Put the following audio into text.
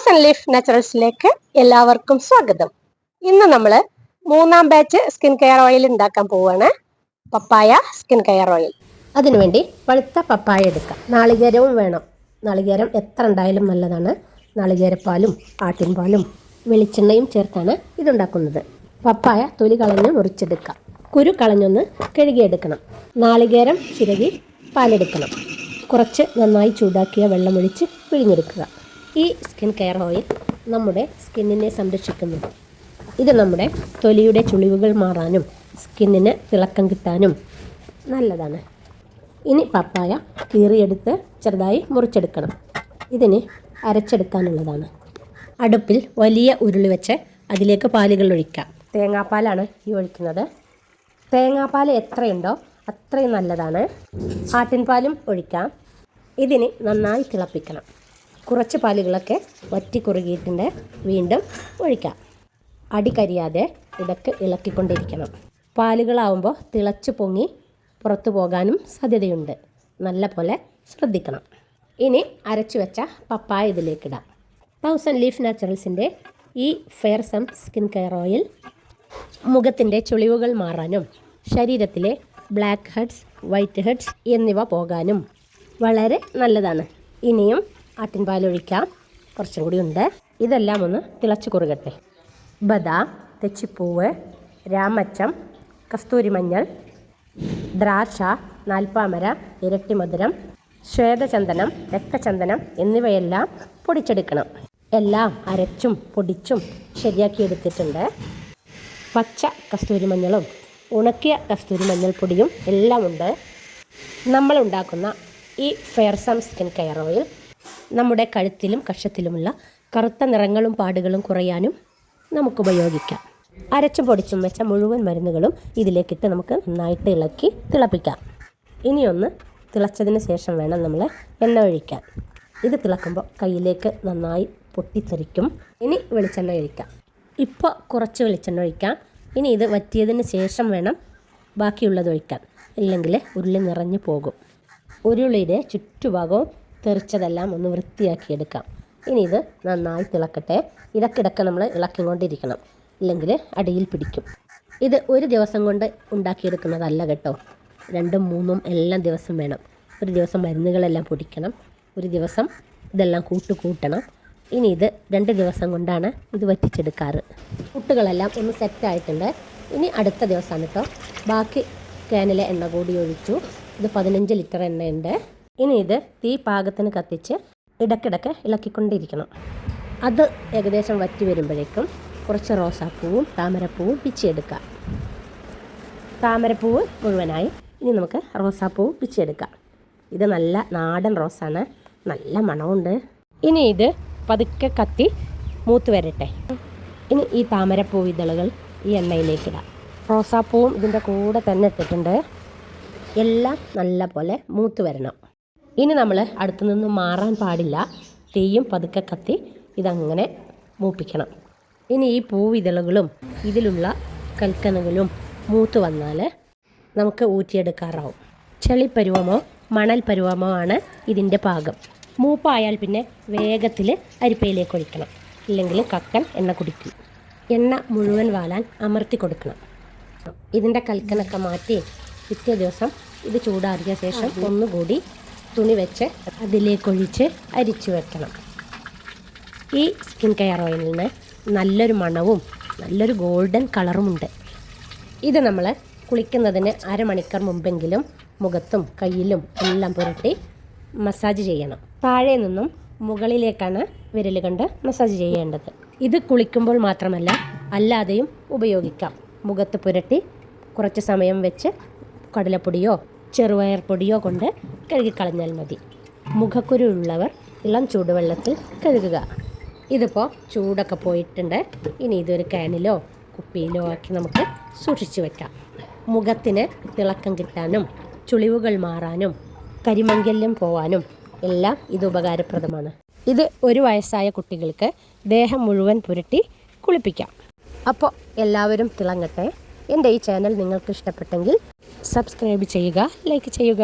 Thousand leaf നാച്ചുറൽസിലേക്ക് എല്ലാവർക്കും സ്വാഗതം. ഇന്ന് നമ്മൾ മൂന്നാം ബാച്ച് സ്കിൻ കെയർ ഓയിൽ ഉണ്ടാക്കാൻ പോവാണ്. പപ്പായ സ്കിൻ കെയർ ഓയിൽ അതിനുവേണ്ടി പഴുത്ത പപ്പായ എടുക്കാം. നാളികേരവും വേണം. നാളികേരം എത്ര ഉണ്ടായാലും നല്ലതാണ്. നാളികേരപ്പാലും ആട്ടിൻപാലും വെളിച്ചെണ്ണയും ചേർത്താണ് ഇതുണ്ടാക്കുന്നത്. പപ്പായ തൊലി കളഞ്ഞ് മുറിച്ചെടുക്കാം. കുരു കളഞ്ഞൊന്ന് കഴുകിയെടുക്കണം. നാളികേരം ചിരകി പാലെടുക്കണം. കുറച്ച് നന്നായി ചൂടാക്കിയ വെള്ളമൊഴിച്ച് പിഴിഞ്ഞെടുക്കുക. ഈ സ്കിൻ കെയർ ഓയിൽ നമ്മുടെ സ്കിന്നിനെ സംരക്ഷിക്കുന്നു. ഇത് നമ്മുടെ തൊലിയുടെ ചുളിവുകൾ മാറാനും സ്കിന്നിന് തിളക്കം കിട്ടാനും നല്ലതാണ്. ഇനി പപ്പായ കീറിയെടുത്ത് ചെറുതായി മുറിച്ചെടുക്കണം. ഇതിന് അരച്ചെടുക്കാനുള്ളതാണ്. അടുപ്പിൽ വലിയ ഉരുളി വെച്ച് അതിലേക്ക് പാലുകൾ ഒഴിക്കാം. തേങ്ങാപ്പാലാണ് ഈ ഒഴിക്കുന്നത്. തേങ്ങാപ്പാൽ എത്രയുണ്ടോ അത്രയും നല്ലതാണ്. ആട്ടിൻപാലും ഒഴിക്കാം. ഇതിന് നന്നായി തിളപ്പിക്കണം. കുറച്ച് പാലുകളൊക്കെ വറ്റി കുറുകിയിട്ടുണ്ട്. വീണ്ടും ഒഴിക്കാം. അടി കരിയാതെ ഇടയ്ക്ക് ഇളക്കിക്കൊണ്ടിരിക്കണം. പാലുകളാവുമ്പോൾ തിളച്ച് പൊങ്ങി പുറത്തു പോകാനും സാധ്യതയുണ്ട്. നല്ല പോലെ ശ്രദ്ധിക്കണം. ഇനി അരച്ചു വെച്ച പപ്പായ ഇതിലേക്കിടാം തൗസൻഡ് ലീഫ് നാച്ചുറൽസിന്റെ ഈ fair some skin care oil മുഖത്തിന്റെ ചുളിവുകൾ മാറാനും ശരീരത്തിലെ ബ്ലാക്ക് ഹെഡ്സ് വൈറ്റ് ഹെഡ്സ് എന്നിവ പോകാനും വളരെ നല്ലതാണ്. ഇനിയും ആട്ടിൻപാലൊഴിക്കാം. കുറച്ചും കൂടി ഉണ്ട്. ഇതെല്ലാം ഒന്ന് തിളച്ച് കുറുകട്ടെ. ബദാം തെച്ചിപ്പൂവ് രാമച്ചം കസ്തൂരി മഞ്ഞൾ ദ്രാക്ഷ നാൽപ്പാമര ഇരട്ടിമധുരം ശ്വേതചന്ദനം രക്തചന്ദനം എന്നിവയെല്ലാം പൊടിച്ചെടുക്കണം. എല്ലാം അരച്ചും പൊടിച്ചും ശരിയാക്കി എടുത്തിട്ടുണ്ട്. പച്ച കസ്തൂരി മഞ്ഞളും ഉണക്കിയ കസ്തൂരി മഞ്ഞൾപ്പൊടിയും എല്ലാം ഉണ്ട് നമ്മളുണ്ടാക്കുന്ന ഈ ഫെയർസം സ്കിൻ കെയർ ഓയിൽ നമ്മുടെ കഴുത്തിലും കഷത്തിലുമുള്ള കറുത്ത നിറങ്ങളും പാടുകളും കുറയാനും നമുക്ക് ഉപയോഗിക്കാം. അരച്ചും പൊടിച്ചും വെച്ച മുഴുവൻ മരുന്നുകളും ഇതിലേക്കിട്ട് നമുക്ക് നന്നായിട്ട് ഇളക്കി തിളപ്പിക്കാം. ഇനിയൊന്ന് തിളച്ചതിന് ശേഷം വേണം നമ്മൾ എണ്ണ ഒഴിക്കാൻ. ഇത് തിളക്കുമ്പോൾ കയ്യിലേക്ക് നന്നായി പൊട്ടിത്തെറിക്കും. ഇനി വെളിച്ചെണ്ണ ഒഴിക്കാം. ഇപ്പോൾ കുറച്ച് വെളിച്ചെണ്ണ ഒഴിക്കാം. ഇനി ഇത് വറ്റിയതിന് ശേഷം വേണം ബാക്കിയുള്ളത് ഒഴിക്കാൻ. ഇല്ലെങ്കിൽ ഉരുളി നിറഞ്ഞു പോകും. ഉരുളിയുടെ ചുറ്റുഭാഗവും തെറിച്ചതെല്ലാം ഒന്ന് വൃത്തിയാക്കി എടുക്കാം ഇനി ഇത് നന്നായി തിളക്കട്ടെ. ഇടയ്ക്കിടയ്ക്ക് നമ്മൾ ഇളക്കിക്കൊണ്ടിരിക്കണം. ഇല്ലെങ്കിൽ അടിയിൽ പിടിക്കും. ഇത് ഒരു ദിവസം കൊണ്ട് ഉണ്ടാക്കിയെടുക്കുന്നതല്ല കേട്ടോ. രണ്ടും മൂന്നും എല്ലാം ദിവസം വേണം. ഒരു ദിവസം മരുന്നുകളെല്ലാം പൊടിക്കണം. ഒരു ദിവസം ഇതെല്ലാം കൂട്ട് കൂട്ടണം ഇനി ഇത് രണ്ട് ദിവസം കൊണ്ടാണ് ഇത് വറ്റിച്ചെടുക്കാറ്. പുട്ടുകളെല്ലാം ഒന്ന് സെറ്റായിട്ടുണ്ട്. ഇനി അടുത്ത ദിവസമാണ് കേട്ടോ. ബാക്കി ക്യാനിലെ എണ്ണ കൂടി ഒഴിച്ചു. ഇത് പതിനഞ്ച് ലിറ്റർ എണ്ണയുണ്ട്. ഇനി ഇത് തീ പാകത്തിന് കത്തിച്ച് ഇടയ്ക്കിടയ്ക്ക് ഇളക്കിക്കൊണ്ടിരിക്കണം. അത് ഏകദേശം വറ്റി വരുമ്പോഴേക്കും കുറച്ച് റോസാപ്പൂവും താമരപ്പൂവും പിച്ചിയെടുക്കാം താമരപ്പൂവ് മുഴുവനായി ഇനി നമുക്ക് റോസാപ്പൂവ് പിച്ചെടുക്കാം ഇത് നല്ല നാടൻ റോസാണ്. നല്ല മണമുണ്ട്. ഇനി ഇത് പതുക്കെ കത്തി മൂത്ത് വരട്ടെ. ഇനി ഈ താമരപ്പൂ ഇതളുകൾ ഈ എണ്ണയിലേക്ക് എണ്ണയിലേക്കിടാം റോസാപ്പൂവും ഇതിന്റെ കൂടെ തന്നെ ഇട്ടിട്ടുണ്ട്. എല്ലാം നല്ല പോലെ മൂത്ത് വരണം. ഇനി നമ്മൾ അടുത്തു നിന്ന് മാറാൻ പാടില്ല. തീയും പതുക്കെ കത്തി ഇതങ്ങനെ മൂപ്പിക്കണം. ഇനി ഈ പൂവിതളുകളും ഇതിലുള്ള കൽക്കനകളും മൂത്ത് വന്നാൽ നമുക്ക് ഊറ്റിയെടുക്കാറാവും. ചെളിപ്പരുവമോ മണൽ പരുവമോ ആണ് ഇതിന്റെ പാകം. മൂപ്പായാൽ പിന്നെ വേഗത്തിൽ അരിപ്പയിലേക്ക് ഒഴിക്കണം. ഇല്ലെങ്കിൽ കക്കൻ എണ്ണ കുടിക്കും. എണ്ണ മുഴുവൻ വാലാൻ അമർത്തി കൊടുക്കണം. ഇതിന്റെ കൽക്കനൊക്കെ മാറ്റി പിറ്റേ ദിവസം ഇത് ചൂടാറിയ ശേഷം ഒന്നുകൂടി തുണി വെച്ച് അതിലേക്കൊഴിച്ച് അരിച്ചു വെക്കണം. ഈ സ്കിൻ കെയർ ഓയിലിന് നല്ലൊരു മണവും നല്ലൊരു ഗോൾഡൻ കളറുമുണ്ട് ഇത് നമ്മൾ കുളിക്കുന്നതിന് അരമണിക്കൂർ മുമ്പെങ്കിലും മുഖത്തും കയ്യിലും എല്ലാം പുരട്ടി മസാജ് ചെയ്യണം. താഴെ നിന്നും മുകളിലേക്കാണ് വിരൽ കൊണ്ട് മസാജ് ചെയ്യേണ്ടത്. ഇത് കുളിക്കുമ്പോൾ മാത്രമല്ല അല്ലാതെയും ഉപയോഗിക്കാം. മുഖത്ത് പുരട്ടി കുറച്ച് സമയം വെച്ച് കടലപ്പൊടിയോ ചെറുപയർ പൊടിയോ കൊണ്ട് കഴുകിക്കളഞ്ഞാൽ മതി. മുഖക്കുരു ഉള്ളവർ ഇളം ചൂടുവെള്ളത്തിൽ കഴുകുക. ഇതിപ്പോൾ ചൂടൊക്കെ പോയിട്ടുണ്ട്. ഇനി ഇതൊരു കാനിലോ കുപ്പിയിലോ ആക്കി നമുക്ക് സൂക്ഷിച്ചു വെക്കാം. മുഖത്തിന് തിളക്കം കിട്ടാനും ചുളിവുകൾ മാറാനും കരിമങ്കല്യം പോവാനും എല്ലാം ഇത് ഉപകാരപ്രദമാണ്. ഇത് ഒരു വയസ്സായ കുട്ടികൾക്ക് ദേഹം മുഴുവൻ പുരട്ടി കുളിപ്പിക്കാം. അപ്പോൾ എല്ലാവരും തിളങ്ങട്ടെ. എന്റെ ഈ ചാനൽ നിങ്ങൾക്ക് ഇഷ്ടപ്പെട്ടെങ്കിൽ സബ്സ്ക്രൈബ് ചെയ്യുക ലൈക്ക് ചെയ്യുക.